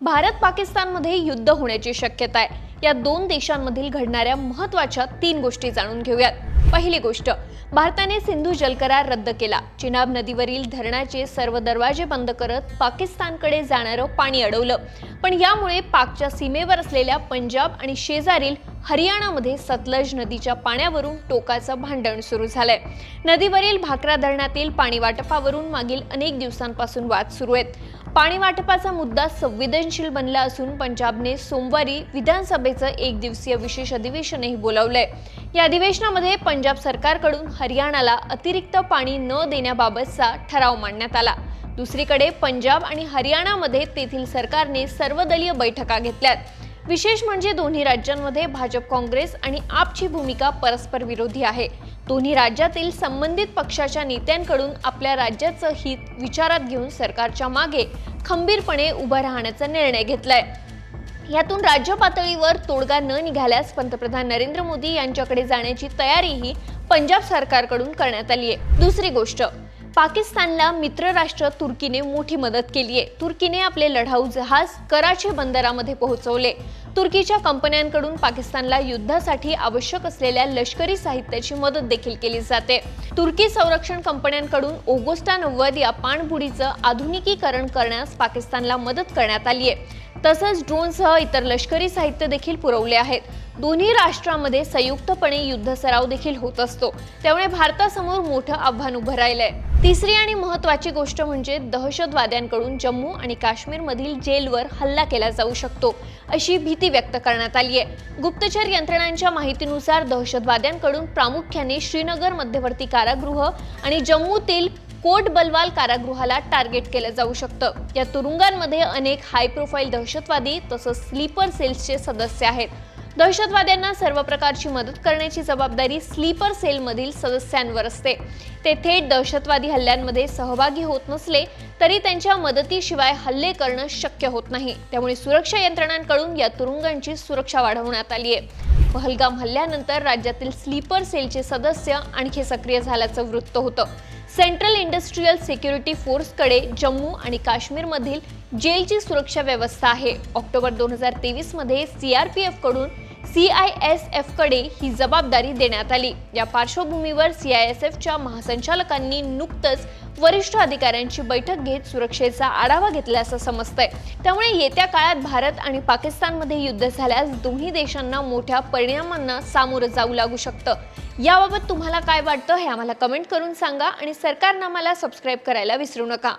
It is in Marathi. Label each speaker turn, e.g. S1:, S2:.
S1: भारत पाकिस्तानमध्ये युद्ध होण्याची शक्यता आहे. या दोन देशांमधील घडणाऱ्या महत्त्वाच्या तीन गोष्टी जाणून घेऊयात. पहिली गोष्ट भारताने सिंधू जलकरार रद्द केला. चिनाब नदीवरील धरणाचे सर्व दरवाजे बंद करत पाकिस्तानकडे जाणारं पाणी अडवलं. पण यामुळे पाकच्या सीमेवर असलेल्या पंजाब आणि शेजारील हरियाणामध्ये सतलज नदीच्या पाण्यावरून टोकाचं भांडण सुरू झालंय. नदीवरील भाकरा धरणातील पाणी वाटपावरून मागील अनेक दिवसांपासून वाद सुरू आहेत. पाणी वाटपाचा मुद्दा संवेदनशील बनला असून पंजाबने सोमवारी विधानसभेचं एक दिवसीय विशेष अधिवेशनही बोलावलंय. या अधिवेशनामध्ये पंजाब सरकारकडून हरियाणाला अतिरिक्त पाणी न देण्याबाबतचा ठराव मांडण्यात आला. दुसरीकडे पंजाब आणि हरियाणामध्ये तेथील सरकारने सर्वदलीय बैठका घेतल्यात. विशेष म्हणजे दोन्ही राज्यांमध्ये भाजप काँग्रेस आणि आपची भूमिका परस्पर विरोधी आहे. दोन्ही राज्यातील संबंधित पक्षाच्या नेत्यांकडून आपल्या राज्याचं हित विचारात घेऊन सरकारच्या मागे खंबीरपणे उभं राहण्याचा निर्णय घेतलाय. यातून राज्य पातळीवर तोडगा न निघाल्यास पंतप्रधान नरेंद्र मोदी यांच्याकडे जाण्याची तयारीही पंजाब सरकारकडून करण्यात आली आहे दुसरी गोष्ट पाकिस्तानला मित्रराष्ट्र तुर्कीने मोठी मदत केली आहे तुर्कीने आपले लढाऊ जहाज कराची बंदरामध्ये पोहोचवले. तुर्कीच्या कंपन्यांकडून पाकिस्तानला युद्धासाठी आवश्यक असलेल्या लष्करी साहित्याची मदत देखील केली जाते. तुर्की संरक्षण कंपन्यांकडून ओगोस्टा नव्वद या पाणबुडीचं आधुनिकीकरण करण्यास पाकिस्तानला मदत करण्यात आली आहे. तसंच ड्रोनसह इतर लष्करी साहित्य देखील पुरवले आहेत. दोन्ही राष्ट्रांमध्ये संयुक्तपणे युद्ध सराव देखील होत असतो. त्यामुळे भारतासमोर मोठं आव्हान उभं राहिलंय. तिसरी आणि महत्वाची गोष्ट म्हणजे दहशतवाद्यांकडून जम्मू आणि काश्मीरमधील जेलवर हल्ला केला जाऊ शकतो अशी भीती व्यक्त करण्यात आली आहे. गुप्तचर यंत्रणांच्या माहितीनुसार दहशतवाद्यांकडून प्रामुख्याने श्रीनगर मध्यवर्ती कारागृह आणि जम्मूतील कोट बलवाल कारागृहाला टार्गेट केलं जाऊ शकतं. या तुरुंगांमध्ये अनेक हाय प्रोफाईल दहशतवादी तसंच स्लीपर सेल्सचे सदस्य आहेत. दहशतवाद्यांना सर्व प्रकारची मदत करण्याची जबाबदारी स्लीपर सेलमधील सदस्यांवर असते. ते थेट दहशतवादी हल्ल्यांमध्ये सहभागी होत नसले तरी त्यांच्या मदतीशिवाय हल्ले करणं शक्य होत नाही. त्यामुळे सुरक्षा यंत्रणांकडून या तुरुंगांची सुरक्षा वाढवण्यात आली आहे. पहलगाम हल्ल्यानंतर राज्यातील स्लीपर सेलचे सदस्य आणखी सक्रिय झाल्याचं वृत्त होतं. सेंट्रल इंडस्ट्रीयल सिक्युरिटी फोर्सकडे जम्मू आणि काश्मीरमधील जेलची सुरक्षा व्यवस्था आहे. ऑक्टोबर दोन हजार तेवीसमध्ये सी आर पी कडून सी आय एस एफकडे ही जबाबदारी देण्यात आली. या पार्श्वभूमीवर सी आय एस एफच्या महासंचालकांनी नुकतंच वरिष्ठ अधिकाऱ्यांची बैठक घेत सुरक्षेचा आढावा घेतल्याचं समजतंय. त्यामुळे येत्या काळात भारत आणि पाकिस्तानमध्ये युद्ध झाल्यास दोन्ही देशांना मोठ्या परिणामांना सामोरं जाऊ लागू शकतं. याबाबत तुम्हाला काय वाटतं हे आम्हाला कमेंट करून सांगा आणि सरकारनामाला सबस्क्राईब करायला विसरू नका.